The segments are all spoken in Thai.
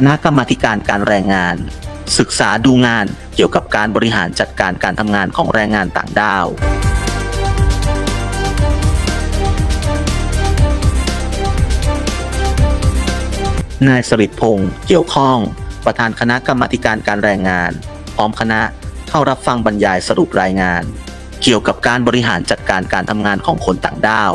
คณะกรรมาการการแรงงาน ศึกษาดูงานเกี่ยวกับการบริหารจัดการการทำงานของแรงงานต่างด้าวนายสริตพงศ์เกี่ยวข้อง ประธานคณะกรรมาการการแรงงาน พร้อมคณะเข้ารับฟังบรรยายสรุปรายงาน เกี่ยวกับการบริหารจัดการการทำงานของคนต่างด้าว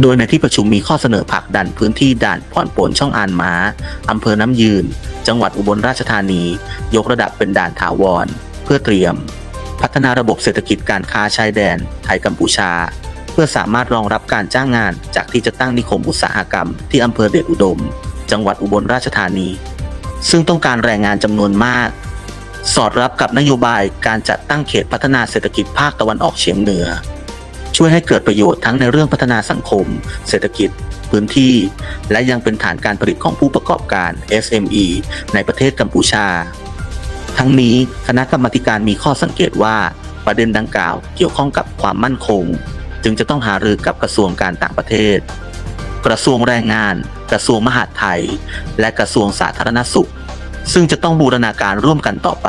โดยในที่ประชุมมีข้อเสนอผลักดันพื้นที่ด่านผ่อนปนช่องอานม้าอำเภอน้ำยืน จังหวัดอุบลราชธานี ยกระดับเป็นด่านถาวร เพื่อเตรียม พัฒนาระบบเศรษฐกิจการค้าชายแดน ไทยกัมพูชา เพื่อสามารถรองรับการจ้างงาน จากที่จะตั้งนิคมอุตสาหกรรมที่อำเภอเดชอุดม จังหวัดอุบลราชธานี ซึ่งต้องการแรงงานจำนวนมาก สอดรับกับนโยบายการจัดตั้งเขตพัฒนาเศรษฐกิจภาคตะวันออกเฉียงเหนือ ช่วยให้เกิดประโยชน์ทั้งในเรื่องพัฒนาสังคม เศรษฐกิจ พื้นที่ และยังเป็นฐานการผลิตของผู้ประกอบการ SME ในประเทศกัมพูชา ทั้งนี้คณะกรรมการมีข้อสังเกตว่าประเด็นดังกล่าวเกี่ยวข้องกับความมั่นคง จึงจะต้องหารือกับกระทรวงการต่างประเทศ กระทรวงแรงงาน กระทรวงมหาดไทย และกระทรวงสาธารณสุข ซึ่งจะต้องบูรณาการร่วมกันต่อไป